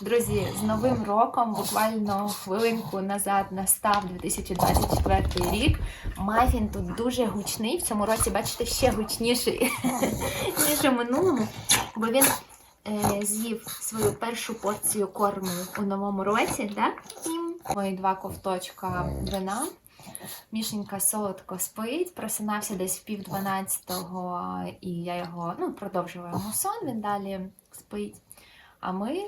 Друзі, з Новим роком, буквально хвилинку назад настав 2024 рік. Мафін тут дуже гучний. В цьому році, бачите, ще гучніший, ніж у минулому, бо він е, з'їв свою першу порцію корму у новому році, так? Мої два ковточка вина. Мішенька солодко спить, просинався десь в пів дванадцятого, і я його ну, продовжила йому сон, він далі спить. А ми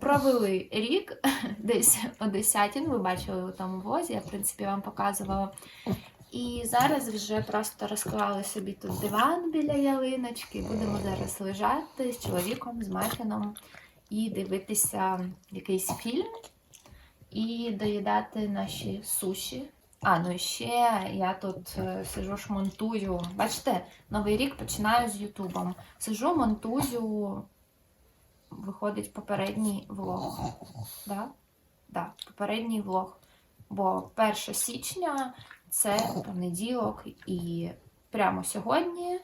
провели рік десь о 10, ну ви бачили у тому влозі, я в принципі вам показувала. І зараз вже просто розклали собі тут диван біля ялиночки. Будемо зараз лежати з чоловіком, з Мафіном і дивитися якийсь фільм і доїдати наші суші. А, ну і ще я тут е, сижу ж монтую. Бачите, новий рік починаю з Ютубом. Сижу, монтую, виходить попередній влог. Да? Да, попередній влог. Бо 1 січня це понеділок, і прямо сьогодні е,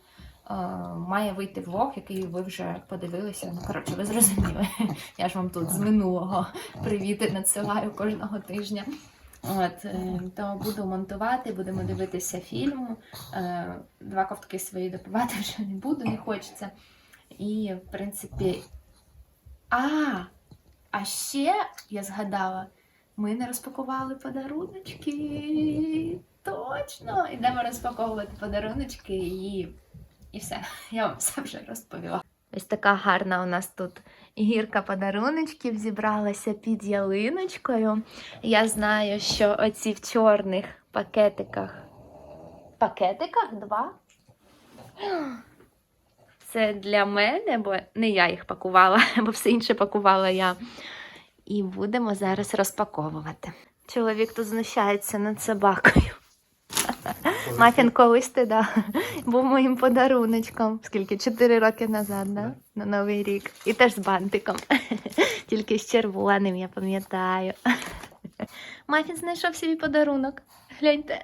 має вийти влог, який ви вже подивилися. Ну, коротше, ви зрозуміли. Я ж вам тут з минулого привіти надсилаю кожного тижня. От, е, то буду монтувати, будемо дивитися фільм. Е, Два ковтки свої допивати вже не буду, не хочеться. І, в принципі, а, а ще я згадала, ми не розпакували подаруночки. Точно! Йдемо розпаковувати подаруночки і, і все. Я вам все вже розповіла. Ось така гарна у нас тут гірка подаруночків зібралася під ялиночкою. Я знаю, що оці в чорних пакетиках. Пакетиках два? Це для мене, бо не я їх пакувала, бо все інше пакувала я. І будемо зараз розпаковувати. Чоловік тут знущається над собакою. Мафін колись ти да, був моїм подаруночком. Скільки? Чотири роки назад, да? на Новий рік. І теж з бантиком. Тільки з червоним, я пам'ятаю. Мафін знайшов собі подарунок. Гляньте.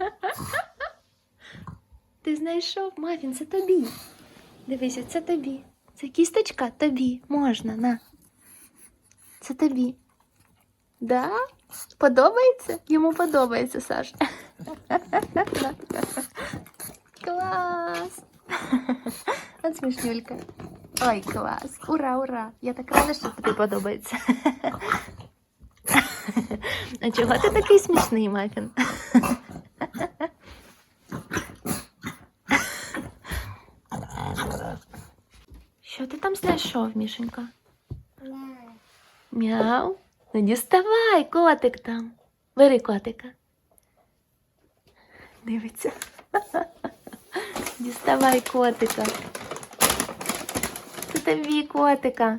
Ти знайшов, Мафін, це тобі. Дивися, це тобі. Це кісточка тобі. Можна, на. Це тобі. Да? Подобається? Йому подобається, Саш. Клас! От смішнюлька. Ой, клас. Ура, ура! Я так рада, що тобі подобається. А чого ти такий смішний, Мафін? Що ти там знайшов, Мішенька? Мяу. Ну діставай, котик там. Бери котика. Дивиться. Діставай котика. Це тобі котика.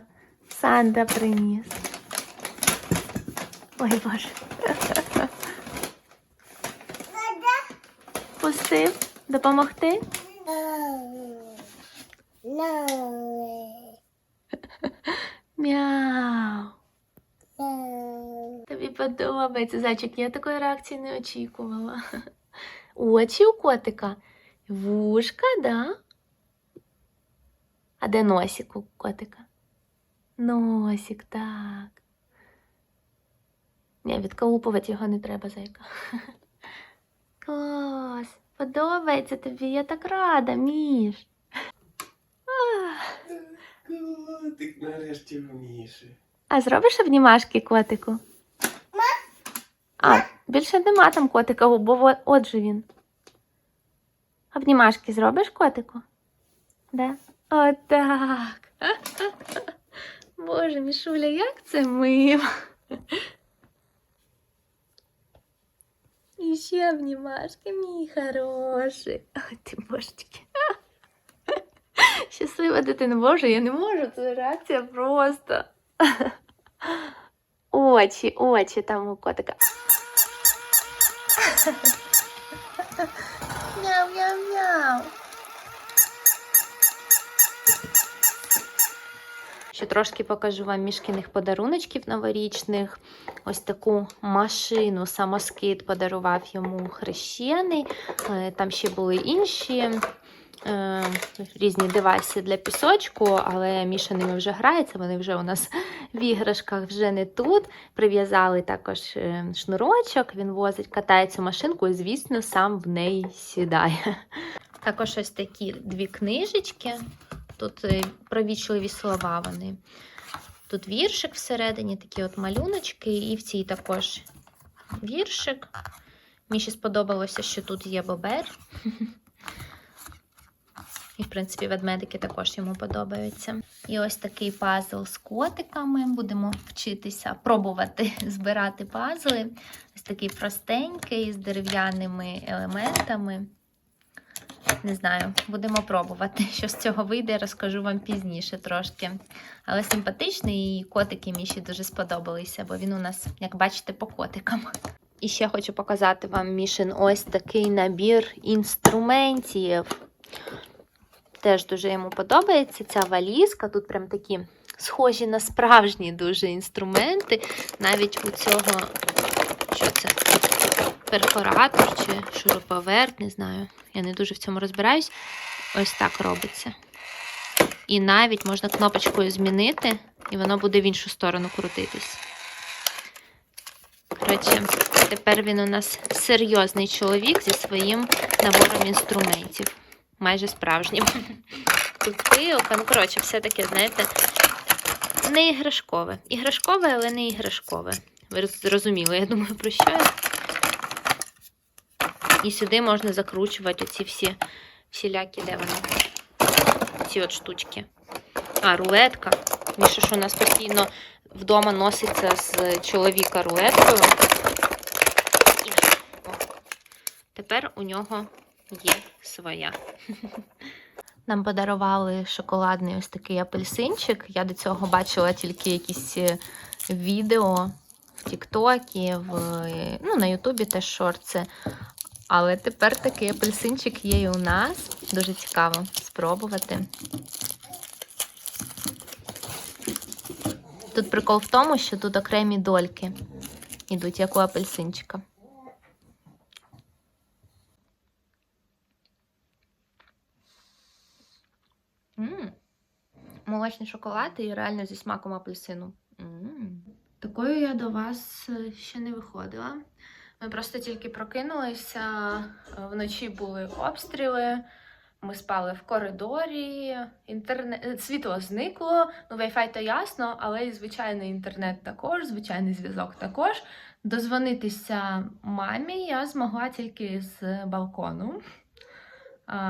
Санта приніс. Ой, Боже. Пустив? Допомогти? Мяу. Тобі подобається, зайчик, я такої реакції не очікувала. Очі у котика. Вушка, да? А де носик у котика? Носик, так. Ні, відколупувати його не треба, зайка. Клас. Подобається тобі, я так рада, Міш. Котик нарешті вміше. А зробиш обнімашки котику? А, більше нема там котика, бо во- от же він. Обнімашки зробиш котику? Да? Отак. Боже, Мішуля, як це мило. І ще обнімашки, мій хороший. Ой, ти божечки. Щаслива дитина, Боже, я не можу, це реакція просто. Очі, очі там у котика. Мяу-мяу-мяу. Ще трошки покажу вам мішкиних подаруночків новорічних. Ось таку машину, самоскид подарував йому хрещений. Е, Там ще були інші е, різні девайси для пісочку, але Міша ними вже грається, вони вже у нас в іграшках вже не тут. Прив'язали також е, шнурочок, він возить, катає цю машинку і, звісно, сам в неї сідає. Також ось такі дві книжечки. Тут е, провічливі слова вони. Тут віршик всередині, такі от малюночки, і в цій також віршик. Мені сподобалося, що тут є бобер. І, в принципі, ведмедики також йому подобаються. І ось такий пазл з котиками. Будемо вчитися пробувати збирати пазли. Ось такий простенький з дерев'яними елементами. Не знаю, будемо пробувати. Що з цього вийде, розкажу вам пізніше трошки. Але симпатичний, і котики Міші дуже сподобалися, бо він у нас, як бачите, по котикам. І ще хочу показати вам Мішин ось такий набір інструментів. Теж дуже йому подобається ця валізка. Тут прям такі схожі на справжні дуже інструменти. Навіть у цього, що це? Перфоратор чи шуруповерт, не знаю. Я не дуже в цьому розбираюсь. Ось так робиться. І навіть можна кнопочкою змінити, і воно буде в іншу сторону крутитись. Коротше, тепер він у нас серйозний чоловік зі своїм набором інструментів. Майже справжнім. Тут пилка, ну, коротше, все таке, знаєте, не іграшкове. Іграшкове, але не іграшкове. Ви зрозуміли, я думаю, про що я. І сюди можна закручувати оці всі всілякі, де вони? Ці от штучки. А, рулетка. Міша, що у нас постійно вдома носиться з чоловіка рулеткою. І, о, тепер у нього є своя. Нам подарували шоколадний ось такий апельсинчик. Я до цього бачила тільки якісь е, відео в Тіктокі, в, е, ну, на Ютубі теж шорти. Але тепер такий апельсинчик є і у нас. Дуже цікаво спробувати. Тут прикол в тому, що тут окремі дольки ідуть, як у апельсинчика. М, Молочний шоколад і реально зі смаком апельсину. М. Такою я до вас е, ще не виходила. Ми просто тільки прокинулися, е, вночі були обстріли. Ми спали в коридорі, інтернет світло зникло. Ну, Wi-Fi то ясно, але і звичайний інтернет також, звичайний зв'язок також. Дозвонитися мамі я змогла тільки з балкону.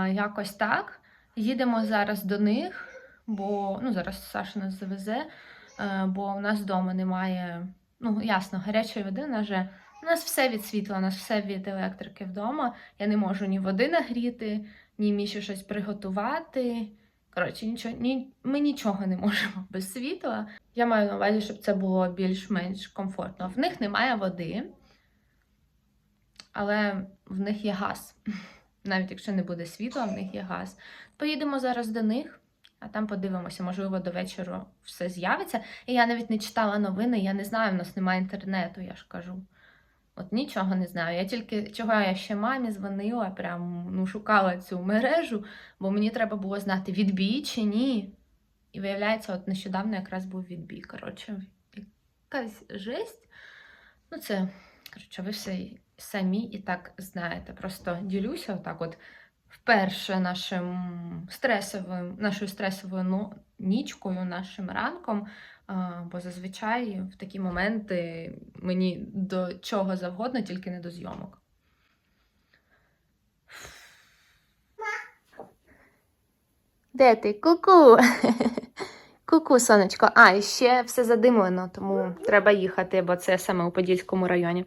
Якось так. Їдемо зараз до них, бо ну, зараз Саша нас завезе, е, бо у нас вдома немає, ну, ясно, гарячої води. У нас, же, у нас все від світла, у нас все від електрики вдома. Я не можу ні води нагріти, ні Міші щось приготувати. Коротше, нічого, ні, ми нічого не можемо без світла. Я маю на увазі, щоб це було більш-менш комфортно. В них немає води, але в них є газ. Навіть якщо не буде світла, в них є газ. Поїдемо зараз до них, а там подивимося, можливо, до вечора все з'явиться. І я навіть не читала новини, я не знаю, в нас немає інтернету, я ж кажу. От нічого не знаю. Я тільки чого я ще мамі дзвонила, прям ну, шукала цю мережу, бо мені треба було знати, відбій чи ні. І виявляється, от нещодавно якраз був відбій. Коротше, якась жесть. Ну, це, коротше, ви все самі і так знаєте. Просто ділюся отак от вперше нашим стресовим, нашою стресовою нічкою, нашим ранком. Бо зазвичай в такі моменти мені до чого завгодно, тільки не до зйомок. Де ти? Ку-ку! Ку-ку, сонечко. А, і ще все задимлено, тому треба їхати, бо це саме у Подільському районі.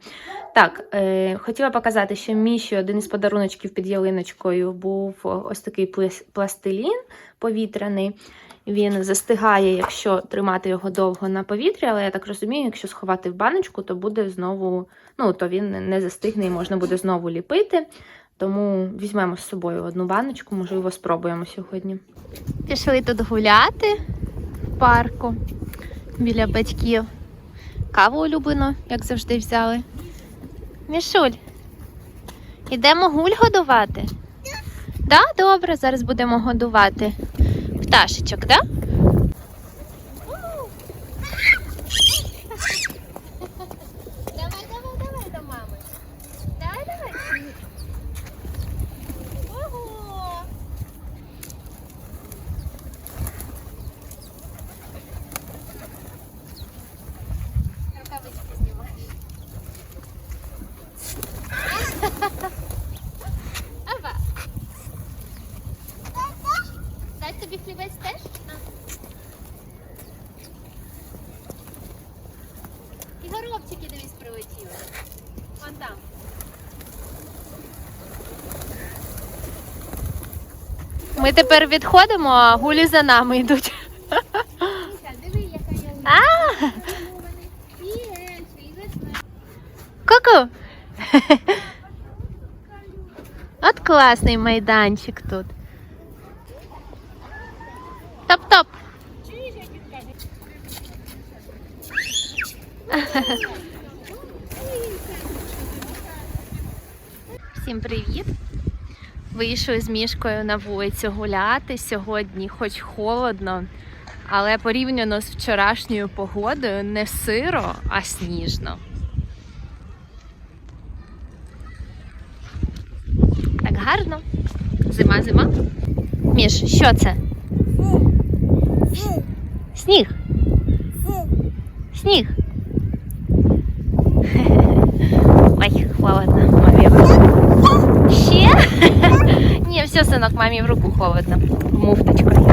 Так, е, хотіла показати, що Міші один із подаруночків під ялиночкою був ось такий пластилін повітряний. Він застигає, якщо тримати його довго на повітрі, але я так розумію, якщо сховати в баночку, то буде знову, ну, то він не застигне і можна буде знову ліпити. Тому візьмемо з собою одну баночку, можливо, спробуємо сьогодні. Пішли тут гуляти парку біля батьків. Каву улюблену, як завжди, взяли. Мішуль, ідемо гуль годувати? Да, добре, зараз будемо годувати пташечок, да? Давай, давай, давай до мами. Давай, давай. Ого! Рукавички знімаєш. Ава. Дать тобі хлібець теж? І горобчики дивись прилетіли. Вон там. Ми тепер відходимо, а гулі за нами йдуть. Диви, ку-ку. От класний майданчик тут. Топ-топ. Всім привіт! Вийшли з мішкою на вулицю гуляти. Сьогодні хоч холодно, але порівняно з вчорашньою погодою не сиро, а сніжно. Так гарно. Зима, зима. Міш, що це? Сніг. Сніг. Ой, холодно. Мамі в руку. Ще? Все, синок, мамі в руку холодно. Муфточкою.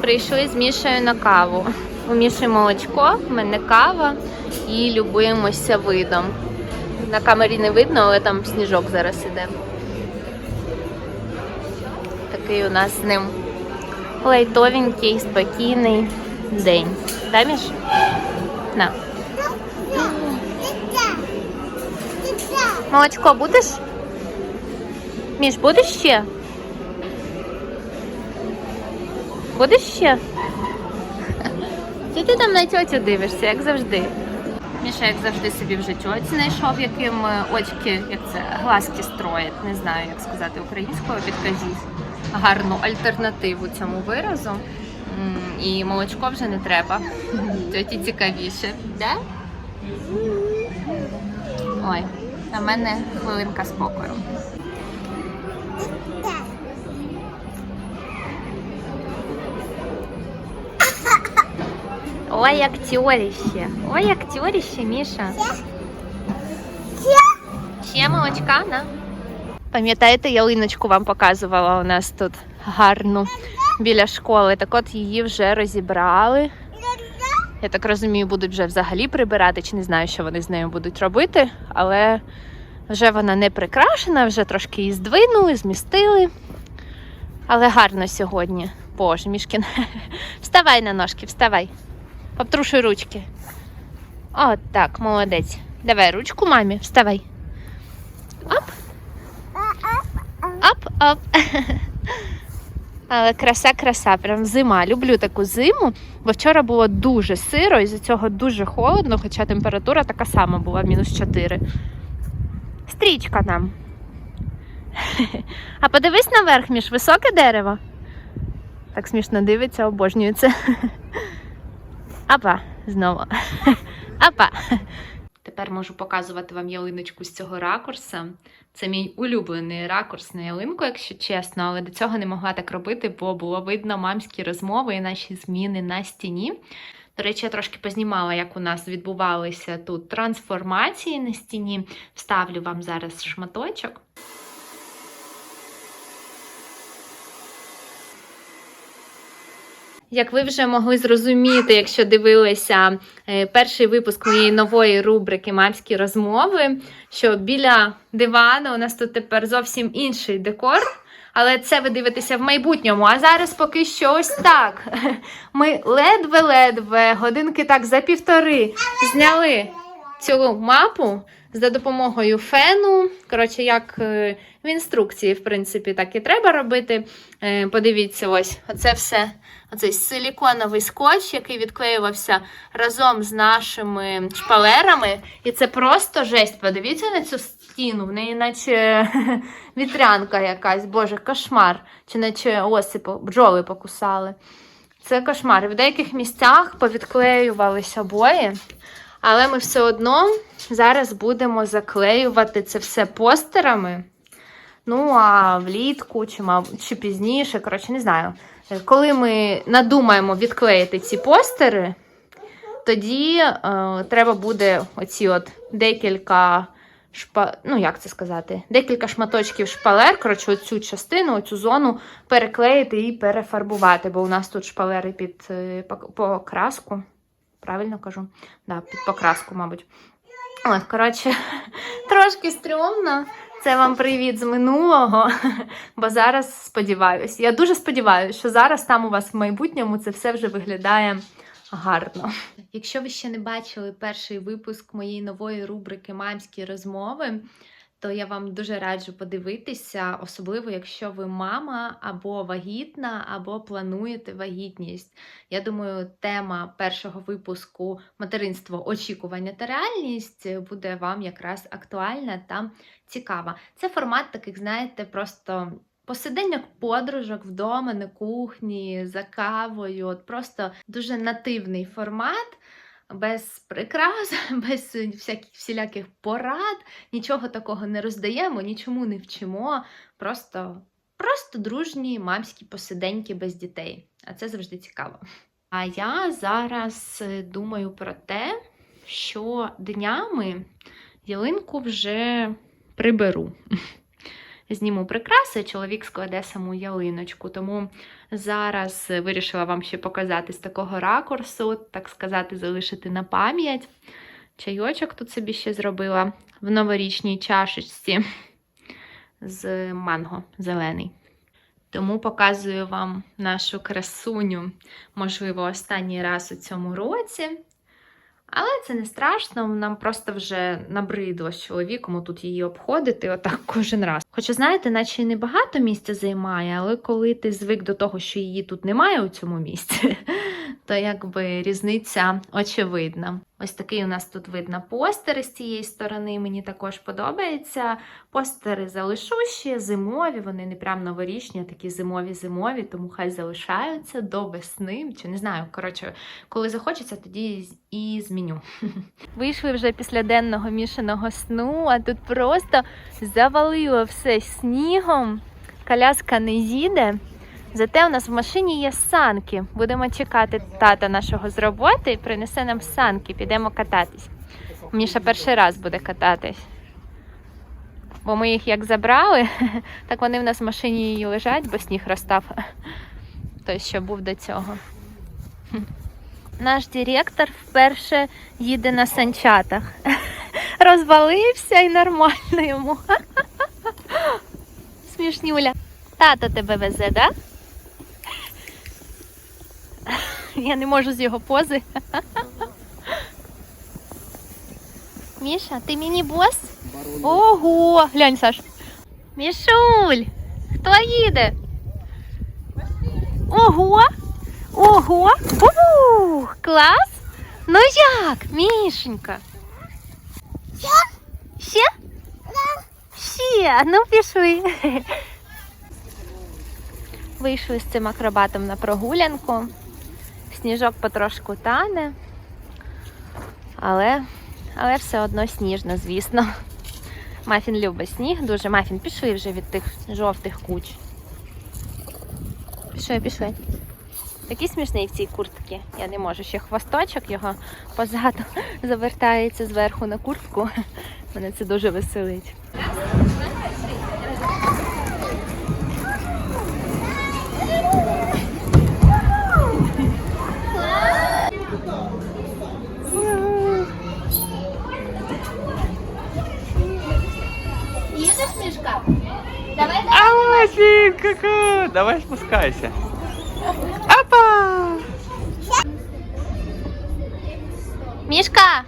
Прийшли з Мішею на каву. У Міші молочко, в мене кава і любуємося видом. На камері не видно, але там сніжок зараз іде. Такий у нас з ним лайтовенький, спокійний день. Да, Міш? На. Молочко будеш? Міш, будеш ще? Будеш ще? Чи ти там на тьотю дивишся, як завжди? Міша, як завжди, собі вже тьоті знайшов, яким е, очки, як це, глазки строїть. Не знаю, як сказати українською, підкажіть. Гарну альтернативу цьому виразу. І молочко вже не треба. Тьоті цікавіше. Да? Ой, а в мене хвилинка спокою. Ой, актьоріще. Ой, актьоріще, Міша. Ще молочка, на. Пам'ятаєте, ялиночку вам показувала у нас тут гарну біля школи. Так от її вже розібрали. Я так розумію, будуть вже взагалі прибирати, чи не знаю, що вони з нею будуть робити, але вже вона не прикрашена, вже трошки її здвинули, змістили. Але гарно сьогодні. Боже, Мішкін. Вставай на ножки, вставай. Обтрушуй ручки. От так, молодець. Давай ручку мамі, вставай. Оп. Оп, оп. Але краса, краса, прям зима. Люблю таку зиму, бо вчора було дуже сиро, і з цього дуже холодно, хоча температура така сама була, мінус 4. Стрічка нам. А подивись наверх, між високе дерево. Так смішно дивиться, обожнюю це. Апа, знову. Апа. Тепер можу показувати вам ялиночку з цього ракурса. Це мій улюблений ракурс на ялинку, якщо чесно, але до цього не могла так робити, бо було видно мамські розмови і наші зміни на стіні. До речі, я трошки познімала, як у нас відбувалися тут трансформації на стіні. Вставлю вам зараз шматочок. Як ви вже могли зрозуміти, якщо дивилися е, перший випуск моєї нової рубрики Мамські розмови, що біля дивану у нас тут тепер зовсім інший декор. Але це ви дивитеся в майбутньому. А зараз поки що ось так. Ми ледве-ледве, годинки так за півтори зняли цю мапу, за допомогою фену. Коротше, як е, в інструкції, в принципі, так і треба робити. Е, Подивіться, ось оце все. Оцей силіконовий скотч, який відклеювався разом з нашими шпалерами. І це просто жесть. Подивіться на цю стіну, в неї наче вітрянка якась, боже, кошмар. Чи наче оси, бджоли покусали. Це кошмар. В деяких місцях повідклеювалися обої, але ми все одно зараз будемо заклеювати це все постерами. Ну, а влітку чи, мав- чи пізніше, коротше, не знаю. Коли ми надумаємо відклеїти ці постери, тоді е, треба буде оці от декілька шпа... ну як це сказати, декілька шматочків шпалер, коротше, оцю частину, оцю зону переклеїти і перефарбувати, бо у нас тут шпалери під е, пок- покраску. Правильно кажу? Да, під покраску, мабуть. От, коротше, трошки стрьомно. Це вам привіт з минулого. Бо зараз сподіваюся. Я дуже сподіваюся, що зараз там у вас в майбутньому це все вже виглядає гарно. Якщо ви ще не бачили перший випуск моєї нової рубрики Мамські розмови, то я вам дуже раджу подивитися, особливо якщо ви мама або вагітна, або плануєте вагітність. Я думаю, тема першого випуску материнство, очікування та реальність буде вам якраз актуальна та цікава. Це формат таких, знаєте, просто посиденьок подружок вдома на кухні за кавою. От просто дуже нативний формат. Без прикрас, без всяких всіляких порад, нічого такого не роздаємо, нічому не вчимо. Просто, просто дружні мамські посиденьки без дітей. А це завжди цікаво. А я зараз е, думаю про те, що днями ялинку вже приберу. Зніму прикраси, чоловік складе саму ялиночку. Тому зараз вирішила вам ще показати з такого ракурсу, так сказати, залишити на пам'ять. Чайочок тут собі ще зробила в новорічній чашечці з манго зелений. Тому показую вам нашу красуню, можливо, останній раз у цьому році. Але це не страшно, нам просто вже набридло з чоловіком тут її обходити отак кожен раз. Хоча, знаєте, наче і небагато місця займає, але коли ти звик до того, що її тут немає у цьому місці, то якби різниця очевидна. Ось такий у нас тут видно постери з цієї сторони. Мені також подобається. Постери залишущі, зимові, вони не прям новорічні, а такі зимові-зимові, тому хай залишаються до весни. Чи не знаю, коротше, коли захочеться, тоді і зміню. Вийшли вже після денного мішаного сну, а тут просто завалило все снігом. Коляска не їде. Зате у нас в машині є санки. Будемо чекати тата нашого з роботи і принесе нам санки, підемо кататись. Міша перший раз буде кататись. Бо ми їх як забрали, так вони в нас в машині і лежать, бо сніг розстав. Той, що був до цього. Наш директор вперше їде на санчатах. Розвалився і нормально йому. Смішнюля. Тато тебе везе, да? Я не можу з його пози. Міша, ти міні-бос? Ого! Глянь, Саш. Мішуль! Хто їде? Ого! Ого! Ух, клас! Ну як, Мішенька? Ще? Ще? Ще, ну пішли. Вийшли з цим акробатом на прогулянку. Сніжок потрошку тане, але, але все одно сніжно, звісно. Мафін любить сніг дуже. Мафін, пішли вже від тих жовтих куч. Пішли, пішли. Такий смішний в цій куртці. Я не можу. Ще хвосточок його позаду завертається зверху на куртку. Мене це дуже веселить. Їдеш, Давай, Давай, А, Масенька, давай спускайся. Опа! Мішка!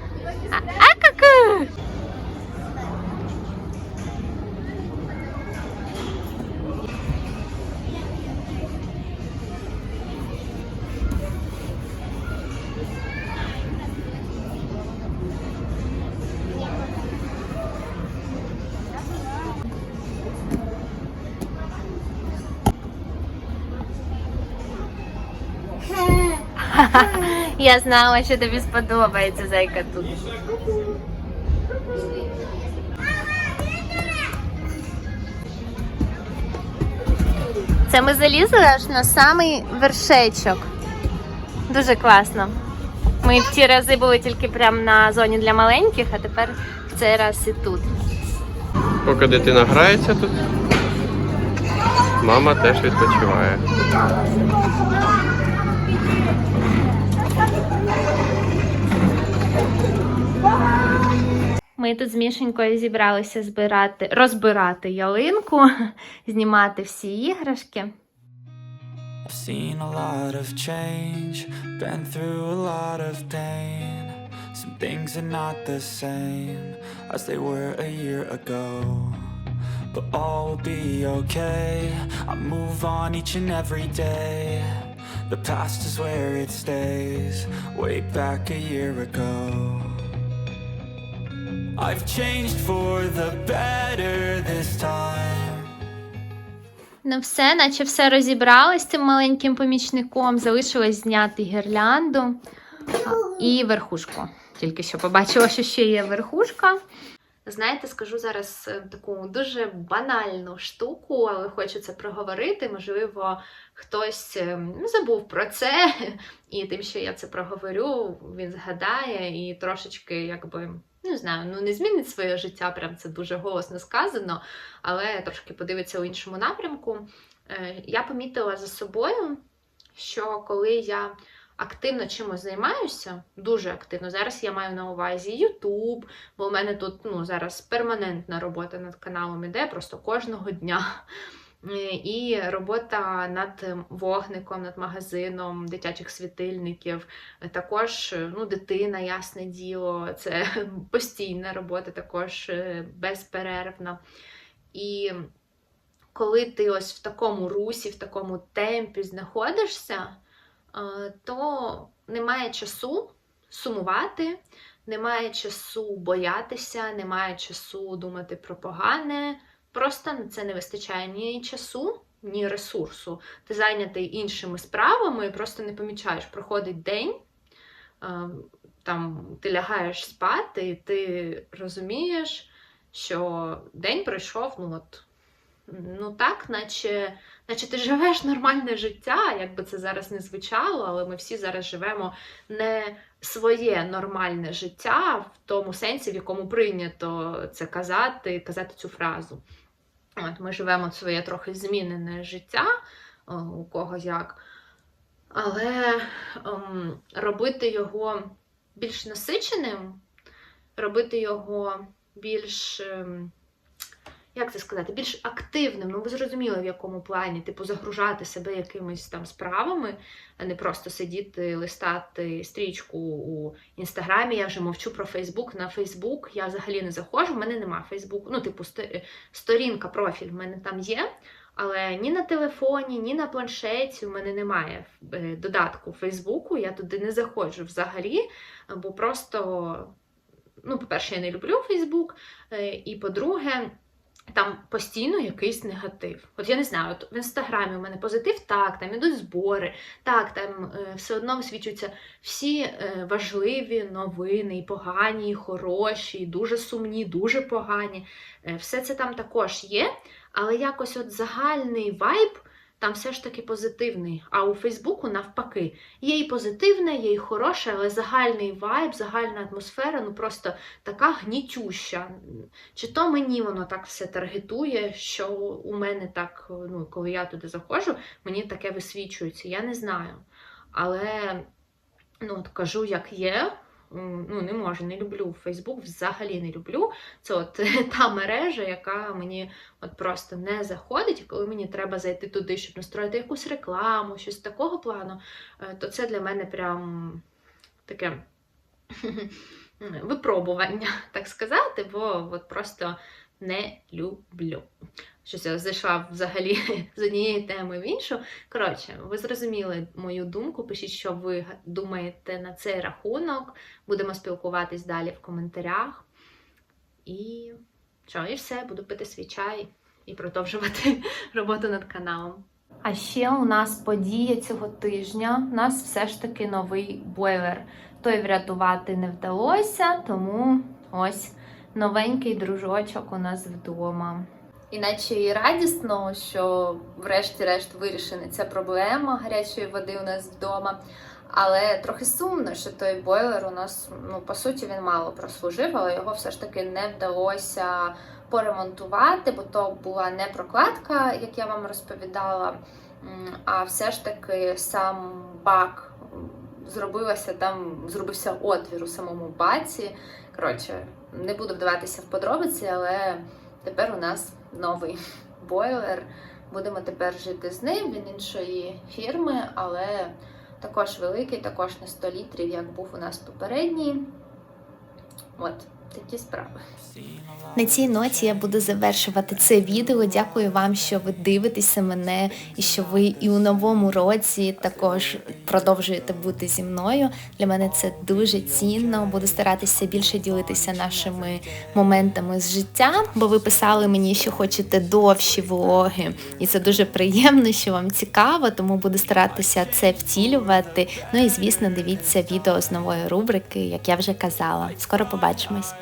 Я знала, що тобі сподобається зайка тут. Це ми залізли аж на самий вершечок. Дуже класно. Ми в ті рази були тільки прямо на зоні для маленьких, а тепер в цей раз і тут. Поки дитина грається тут, мама теж відпочиває. Ми тут з Мішенькою зібралися збирати, розбирати ялинку, знімати всі іграшки. I've seen a lot of change, been through a lot of pain. Some things are not the same as they were a year ago. But all will be okay. I move on each and every day. The past is where it stays, way back a year ago. I've changed for the better this time. Ну все, наче все розібрали з цим маленьким помічником. Залишилось зняти гірлянду і верхушку. Тільки що побачила, що ще є верхушка. Знаєте, скажу зараз е, таку дуже банальну штуку, але хочу це проговорити. Можливо, хтось е, ну, забув про це, і тим, що я це проговорю, він згадає і трошечки, якби, не знаю, ну не змінить своє життя, прям це дуже голосно сказано, але трошки подивиться у іншому напрямку. Е, Я помітила за собою, що коли я активно чимось займаюся, дуже активно. Зараз я маю на увазі YouTube, бо у мене тут ну, зараз перманентна робота над каналом іде просто кожного дня. І робота над вогником, над магазином дитячих світильників. Також ну, дитина, ясне діло, це постійна робота, також е, безперервна. І коли ти ось в такому русі, в такому темпі знаходишся, е, то немає часу сумувати, немає часу боятися, немає часу думати про погане. Просто на це не вистачає ні часу, ні ресурсу. Ти зайнятий іншими справами, і просто не помічаєш, проходить день. е, Там ти лягаєш спати, і ти розумієш, що день пройшов, ну от ну так, наче, наче ти живеш нормальне життя, як би це зараз не звучало, але ми всі зараз живемо не своє нормальне життя в тому сенсі, в якому прийнято це казати, казати цю фразу. От ми живемо своє трохи змінене життя, у кого як. Але ем, робити його більш насиченим, робити його більш. ем, як це сказати, більш активним, ну ви зрозуміли, в якому плані, типу, загружати себе якимись там справами, а не просто сидіти, листати стрічку у інстаграмі. Я вже мовчу про Фейсбук. На Фейсбук я взагалі не заходжу, в мене нема Фейсбуку. Ну, типу, сто- сторінка, профіль в мене там є. Але ні на телефоні, ні на планшеті в мене немає е, додатку Фейсбуку, я туди не заходжу взагалі, бо просто, ну, по-перше, я не люблю Фейсбук, е, і по-друге, там постійно якийсь негатив. От я не знаю, от в інстаграмі у мене позитив, так, там ідуть збори, так, там е, все одно висвічуються всі е, важливі новини, і погані, і хороші, і дуже сумні, дуже погані. Е, все це там також є, але якось от загальний вайб там все ж таки позитивний. А у Фейсбуку навпаки. Є і позитивне, є і хороше, але загальний вайб, загальна атмосфера, ну просто така гнітюща. Чи то мені воно так все таргетує, що у мене так, ну, коли я туди заходжу, мені таке висвічується. Я не знаю. Але ну, от кажу, як є. Ну, не можу, не люблю Фейсбук, взагалі не люблю. Це от та мережа, яка мені от просто не заходить, і коли мені треба зайти туди, щоб настроїти якусь рекламу, щось такого плану, е, то це для мене прям таке випробування, так сказати, бо от просто не люблю. Щось я зайшла взагалі з однієї теми в іншу. Коротше, ви зрозуміли мою думку. Пишіть, що ви думаєте на цей рахунок. Будемо спілкуватись далі в коментарях. І що, і все, буду пити свій чай і продовжувати роботу над каналом. А ще у нас подія цього тижня. У нас все ж таки новий бойлер. Той врятувати не вдалося, тому ось новенький дружочок у нас вдома. Іначе і радісно, що врешті-решт вирішена ця проблема гарячої води у нас вдома. Але трохи сумно, що той бойлер у нас, ну по суті, він мало прослужив, але його все ж таки не вдалося поремонтувати, бо то була не прокладка, як я вам розповідала, а все ж таки сам бак м, зробилося там, зробився отвір у самому баці. Коротше, не буду вдаватися в подробиці, але тепер у нас новий бойлер. Будемо тепер жити з ним. Він іншої фірми, але також великий, також на 100 літрів, як був у нас попередній. От, такі справи. На цій ноті я буду завершувати це відео. Дякую вам, що ви дивитеся мене і що ви і у новому році також продовжуєте бути зі мною. Для мене це дуже цінно. Буду старатися більше ділитися нашими моментами з життя, бо ви писали мені, що хочете довші влоги, і це дуже приємно, що вам цікаво, тому буду старатися це втілювати. Ну і звісно, дивіться відео з нової рубрики, як я вже казала. Скоро побачимось.